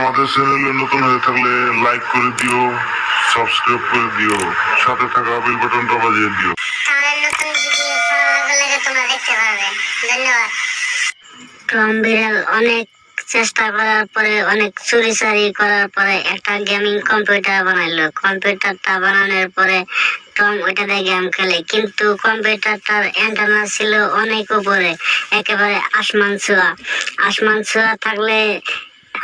আমাদের চ্যানেলে নতুন হয়ে থাকলে লাইক করে দিও সাবস্ক্রাইব করে দিও, সাথে থাকা বেল বাটনটা বাজিয়ে দিও। অনেক চেষ্টা করার পরে, অনেক চুরি চারি করার পরে একটা গেমিং কম্পিউটার বানাইলো। কম্পিউটারটা বানানোর পরে টম ওইটাতে গেম খেলে। কিন্তু কম্পিউটারটার অ্যান্টেনা ছিল অনেক উপরে, একেবারে আসমান ছোঁয়া। আসমান ছোঁয়া থাকলে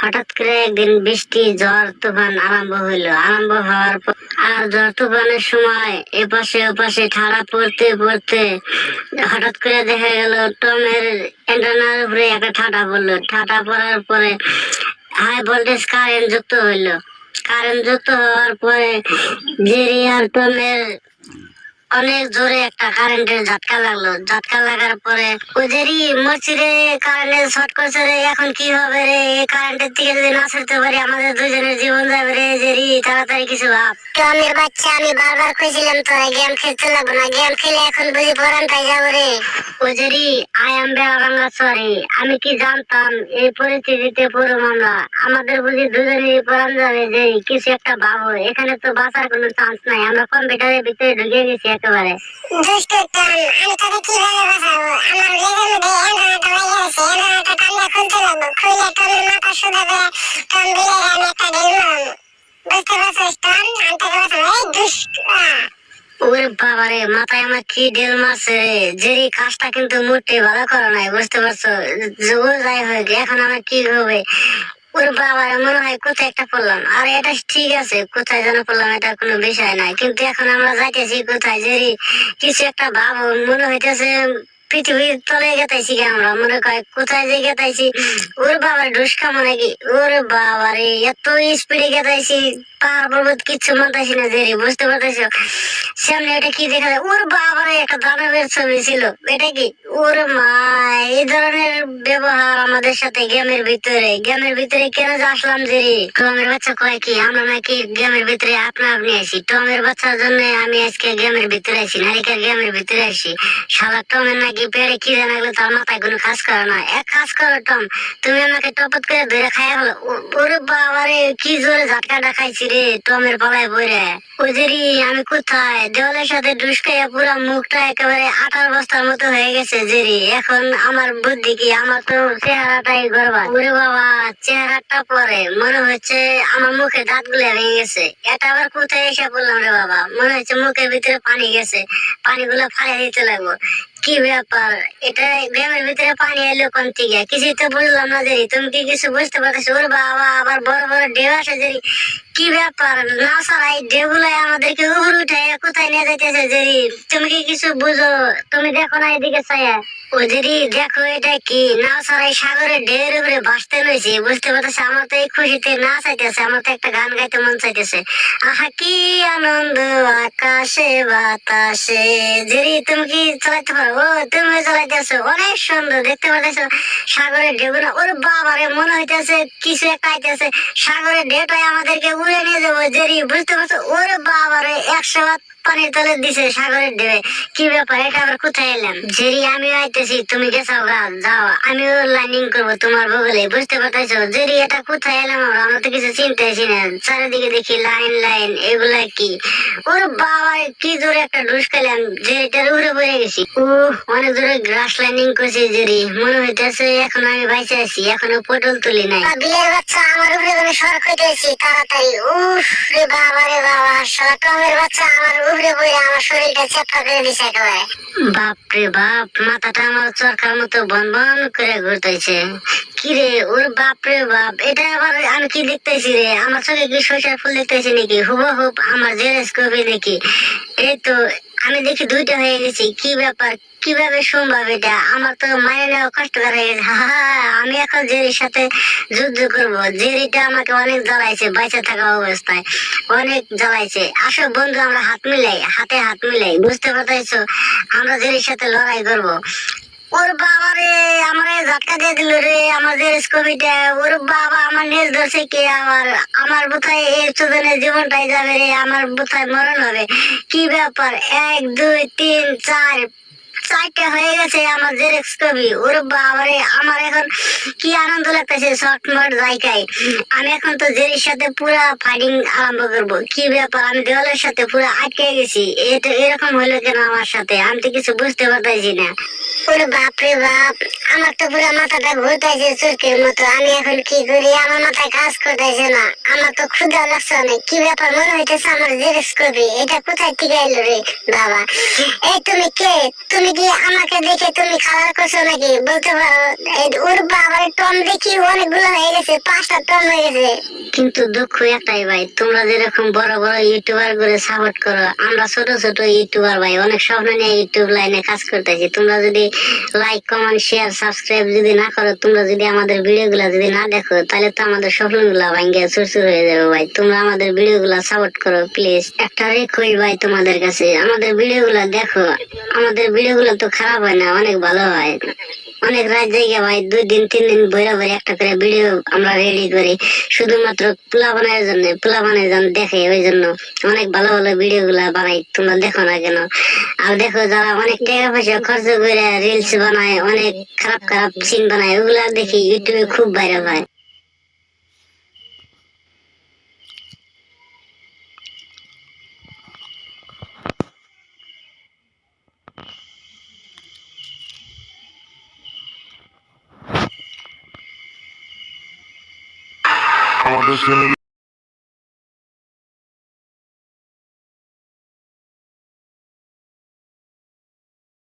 হঠাৎ করে একদিন বৃষ্টি, ঝড়, তুফান আরম্ভ হইল। আরম্ভ হওয়ার পর আর ঝড়, তুফানের সময় এপাশে ওপাশে ঠাড়া পড়তে পড়তে হঠাৎ করে দেখা গেল টমের অ্যান্টেনার উপরে একটা ঠাটা পড়ল। ঠাটা পড়ার পরে হাই ভোল্টেজ কারেন্ট যুক্ত হইল। কারেন্ট যুক্ত হওয়ার পরে জেরি আর টমের অনেক জোরে একটা কারেন্টের ঝাটকা লাগল। ঝাটকা লাগার পরে ওদেরই মসজিদে কারেন্টে শর্ট করছে রে, এখন কি হবে রে? এই কারেন্টের দিকে যদি না ছাড়তে পারি, আমাদের দুজনের জীবন যাবে রে জেরি তাড়াতাড়ি কিছু ভাব। টমের বাচ্চা আমি বারবার কইছিলাম তোরা গেম খেলতে লাগবো না গেম খেলে এখন বুঝি পরানটাই যাব রে। ওজেরি আই এম বেড়াঙ্গা সরি আমি কি জানতাম এই পরিস্থিতিতে পড়ুম আমরা? আমাদের বুঝি দুজনেরই পরান যাবে যে কিছু একটা ভাবো এখানে তো বাঁচার কোনো চান্স নাই আমরা কম্পিউটারের ভিতরে ঢুকে গেছি একেবারে। দুষ্ট টন আমি তোকে কীভাবে বাঁচাবো? আমার লেগের মধ্যে এন্ড্রয়েডটা লেগে গেছে এন্ড্রয়েডটা টানলে খুলতে লাগবো খুলে টনের মাথা শুধাবে টন বিলে আমি একটা ঢিল হোক, এখন আমার কি হবে? ওর মনে হয় কোথায় একটা আর, এটা ঠিক আছে, কোথায় যেন পড়লাম, এটা কোনো বিষয় নাই। কিন্তু এখন আমরা যাইতেছি কোথায়, জেরি? কিছু একটা ভাবো, মনে হইতেছে পৃথিবীর তলে গেতাইছি আমরা। মনে কয়, কোথায় যে গেতাইছি ওর বাবার ঢুসকা মনে কি? ওর বাবারে, এত স্পিডে গেতাইছি পাহাড় পর্বত কিচ্ছু মাতাইছি না যে বুঝতে পারতেছ? সামনে এটা কি দেখা যায় ওর বাবারে একটা দানবের ছবি ছিল। এটা কি? ওর মা, এই ধরনের ব্যবহার আমাদের সাথে গেমের ভিতরে। গেমের ভিতরে কেন যে আসলাম যে টমের বাচ্চা কয় কি? আমরা নাকি গেমের ভিতরে আপনা আপনি আসি টমের বাচ্চার জন্য আমি আজকে গেমের ভিতরে আসি নারিকা গেমের ভিতরে আসি শালা টমের নাকি পেড়ে কি জানা গেলো তার মাথায় কোনো কাজ করে না। এক কাজ করো, টম, তুমি আমাকে টপত করে ধরে খাইয়া হলো ওরে বাবারে কি জোরে ঝাটকাটা খাইছি রে টমের পালায় বইরে। ওদেরই আমি কোথায়? দেওয়ালের সাথে ডুসকাইয়া পুরো মুখটা একেবারে আটার বস্তার মতো হয়ে গেছে, জেরি। এখন আমার বুদ্ধি কি? আমার তো চেহারাটাই গর্বা ওরে বাবা, চেহারাটা পরে। মনে হচ্ছে আমার মুখে দাঁতগুলো ভেঙে গেছে। এটা আবার কোথায় এসে বললাম রে বাবা? মনে হচ্ছে মুখের ভিতরে পানি গেছে। পানিগুলো ফালিয়ে দিতে লাগবো। কি ব্যাপার? এটা গ্রামের ভিতরে পানি এলো কোন থেকে? কিছুই তো বুঝলাম না যে, তুমি কি কিছু বুঝতে পারছ ওর বাবা আবার বড় বড় ঢেউ আসে যে, কি ব্যাপার? না সারাই ঢেউগুলো আমাদেরকে উপরে উঠে কোথায় নিয়ে যাইতেছে জেরি তুমি কি কিছু বুঝো? তুমি দেখো না এদিকে ছায়া। ও জেরি দেখো এটা কি? না সারাই সাগরের ঢেউর উপরে ভাসতে লইছি বুঝতে পারতেছে, আমার তো এই খুশিতে না চাইতেছে আমার তো একটা গান গাইতে মন চাইতেছে। আহা, কি আনন্দ, আকাশে বাতাসে। জেরি তুমি কি চালাইতে পারো? ও, তুমি চালাইতেছো, অনেক সুন্দর। দেখতে পাচ্ছ সাগরের ঢেউগুলো ওর বাবারে, মনে হইতেছে কিছু একটা আইতেছে। সাগরের ঢেউটাই আমাদেরকে উড়ে নিয়ে যাব, জেরি, বুঝতে পারছ? ওর বাবারে একশো পানির তলে দিছে সাগরের ঢেউয়ে। কি ব্যাপার, এটা আবার কোথায় এলাম জেরি আমি আইতেছি তুমি গেছাও গা যাও আমিও লাইনিং করব তোমার বগলে বুঝতে পারতেছো? জেরি এটা কোথায় এলাম আমরা আমরা তো কিছু চিনতেছি না। চারিদিকে দেখি লাইন লাইন এগুলা কি? ওর বাবা কি জোরে একটা ডুস খেলাম যে এটার উপরে পড়ে গেছি। ও অনেক জোরে গ্রাস লাইনিং করছে জেরি। মনে হইতেছে এখন আমি বাইসে আছি এখনও পটল তুলি নাই। বা বিলের বাচ্চা আমার উপরে কোনো সরক হইতেছি তাড়াতাড়ি। উফ রে বাবা রে বাবা টমের বাচ্চা আমার উপরে বইরে আমার শরীরটা চেপটা করে দিছে একেবারে। বাপ রে বাপ মাথাটা আমার চরকার মতো বন বন করে ঘুরতেছে। কি রে, ওর বাপ রে বাপ, এটা আবার আমি কি দেখতেছি রে? আমার চোখে কি সরষার ফুল দেখতেছি নাকি? হুবহুব আমার জেরেস কবি নাকি? এই তো আমি দেখি দুইটা হয়ে গেছি। কি ব্যাপার? কীভাবে সম্ভব এটা? আমার তো মায়ের নেওয়া কষ্টকর হয়ে গেছে। হা, আমি এখন জেরির সাথে যুদ্ধ করব। জেরিটা আমাকে অনেক জ্বালাইছে, বাইচে থাকা অবস্থায়। অনেক জ্বালাইছে। আসো বন্ধু, আমরা হাত মিলাই, হাতে হাত মিলাই। বুঝতে পারতেছো? আমরা জেরির সাথে লড়াই করব। ওর বাবা রে, আমার ঝটকা দিয়ে দিল রে, আমাদের স্কবিটা ওর বাবা আমার নিজ দোষে কে? আমার আমার বোথায় এই চোদনের জীবনটাই যাবে রে, আমার বোথায় মরণ হবে। কি ব্যাপার? এক, দুই, তিন, চার চারটে হয়ে গেছে আমার জেরেক্স কপি ওর বাবারে, আমার এখন কি আনন্দ লাগতেছে শর্টমট জায়গায়। আমি এখন তো জেরির সাথে পুরা ফাইটিং আরম্ভ করব। কি ব্যাপার? আমি দেওয়ালের সাথে পুরা আটকে গেছি। এটা এরকম হলো কেন আমার সাথে? আমি তো কিছু বুঝতে পারতেছি না। ওরে বাপ রে বাপ, আমার তো পুরো মাথাটা ঘুরতেছে চুরকির মতো। আমি এখন কি করি? আমার মাথায় কাজ করতেছে না। আমার তো ক্ষুধা লাগছে অনেক। কি ব্যাপার? মনে হইতেছে আমার জেরক্স কপি এটা কোথায় থেকে রে বাবা? এই তুমি কে? তুমি কি আমাকে দেখে তুমি খাবার করছ নাকি? বলতে পারো ওর বাবার টম দেখি অনেকগুলো হয়ে গেছে, পাঁচটা টম হয়ে গেছে। কিন্তু দুঃখ একটাই ভাই, তোমরা যেরকম বড় বড় ইউটিউবার করে সাপোর্ট করো, আমরা ছোট ছোট ইউটিউবার ভাই, অনেক স্বপ্ন নিয়ে ইউটিউব লাইনে কাজ করতেছি। তোমরা যদি লাইক কমেন্ট শেয়ার সাবস্ক্রাইব যদি না করো, তোমরা যদি আমাদের ভিডিও গুলা যদি না দেখো, তাহলে তো আমাদের স্বপ্নগুলা ভাঙ্গে চুরচুর হয়ে যাবে ভাই। তোমরা আমাদের ভিডিও গুলা সাপোর্ট করো প্লিজ একটা রেখই ভাই তোমাদের কাছে, আমাদের ভিডিও গুলা দেখো। আমাদের ভিডিও গুলো তো খারাপ হয় না, অনেক ভালো হয়। অনেক রাত জায়গা ভাই, দুই দিন, তিন দিন বইরা বইরা একটা করে ভিডিও আমরা রেডি করি। শুধুমাত্র পোলা বানানোর জন্য, পোলা বানানোর জন্য দেখে, ওই জন্য অনেক ভালো ভালো ভিডিও গুলা বানাই, তোমরা দেখো না কেন? আর দেখো যারা অনেক টাকা পয়সা খরচ করে রিলস বানায়, অনেক খারাপ খারাপ সিন বানায়, ওগুলা দেখি ইউটিউবে খুব ভাইরাল হয়। আমাদের চ্যানেলে